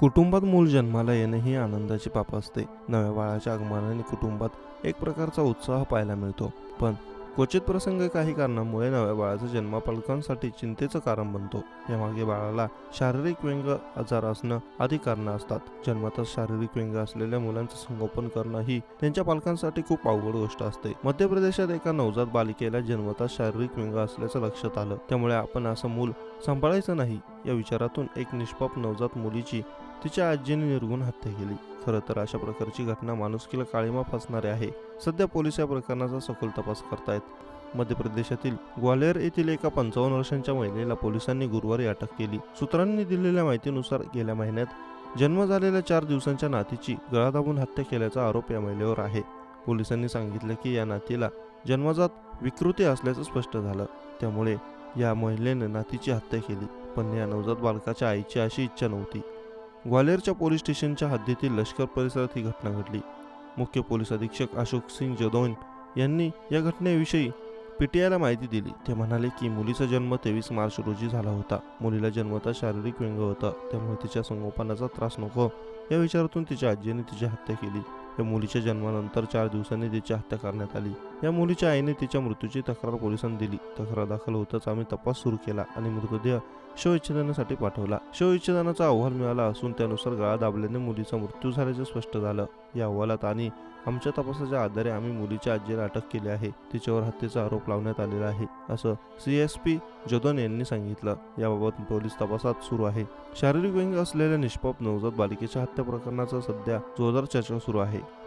कुटुंबात मूल जन्माला येणे ही आनंदाची पाप असते. नव्या बाळाच्या आगमनाने कुटुंबात एक प्रकारचा उत्साह पाहायला मिळतो. पण क्वचित प्रसंग काही कारणामुळे नव्या बाळाचा जन्म पालकांसाठी चिंतेचं कारण बनतो. यामागे बाळाला शारीरिक व्यंग आजार असणं आदी कारणं असतात. जन्मातच शारीरिक व्यंग असलेल्या मुलांचं संगोपन करणं ही त्यांच्या पालकांसाठी खूप अवघड गोष्ट असते. मध्य प्रदेशात एका नवजात बालिकेला जन्मताच शारीरिक व्यंग असल्याचं लक्षात आलं. त्यामुळे आपण असं मूल सांभाळायचं नाही. या विचारातून एक निष्पाप नवजात मुलीची तिच्या आजीने निर्गुण हत्या केली. खरं तर अशा प्रकारची घटना माणुसकीला काळीमा फासणारी आहे. सध्या पोलीस या प्रकरणाचा सखोल तपास करतायत. मध्य प्रदेशातील ग्वाल्हेर येथील एका पंचावन्न वर्षांच्या महिलेला पोलिसांनी गुरुवारी अटक केली. सूत्रांनी दिलेल्या माहितीनुसार गेल्या महिन्यात जन्म झालेल्या चार दिवसांच्या नातीची गळा दाबून हत्या केल्याचा आरोप या महिलेवर आहे. पोलिसांनी सांगितलं की या नातीला जन्मजात विकृती असल्याचं स्पष्ट झालं. त्यामुळे या महिलेने नातीची हत्या केली. पण या नवजात बालकाच्या आईची अशी इच्छा नव्हती. ग्वाल्हेरच्या पोलीस स्टेशनच्या हद्दीतील लष्कर परिसरात ही घटना घडली. मुख्य पोलीस अधीक्षक अशोक सिंग जदौन यांनी या घटनेविषयी पीटीआयला माहिती दिली. ते म्हणाले की मुलीचा जन्म तेवीस मार्च रोजी झाला होता. मुलीला जन्मता शारीरिक व्यंग होता. त्यामुळे तिच्या संगोपनाचा त्रास नको. या विचारातून तिच्या आजीने तिची हत्या केली. या मुलीच्या जन्मानंतर चार दिवसांनी तिची हत्या करण्यात आली. या मुलीच्या आईने तिच्या मृत्यूची तक्रार पोलिसांनी दिली. तक्रार दाखल होताच आम्ही तपास सुरू केला आणि मृतदेह शवविच्छेदनासाठी पाठवला. शवविच्छेदनाचा अहवाल मिळाला असून त्यानुसार गळा दाबल्याने मुलीचा मृत्यू झाल्याचे स्पष्ट झालं. या अहवालात आणि आमच्या तपासाच्या आधारे आम्ही मुलीच्या आजीला अटक केली आहे. तिच्यावर हत्येचा आरोप लावण्यात आलेला आहे असं सी एस पी जदन यांनी सांगितलं. याबाबत पोलीस तपासात सुरू आहे. शारीरिक व्यंग असलेल्या निष्पाप नवजात बालिकेच्या हत्या प्रकरणाचा सध्या जोरदार चर्चा सुरू आहे.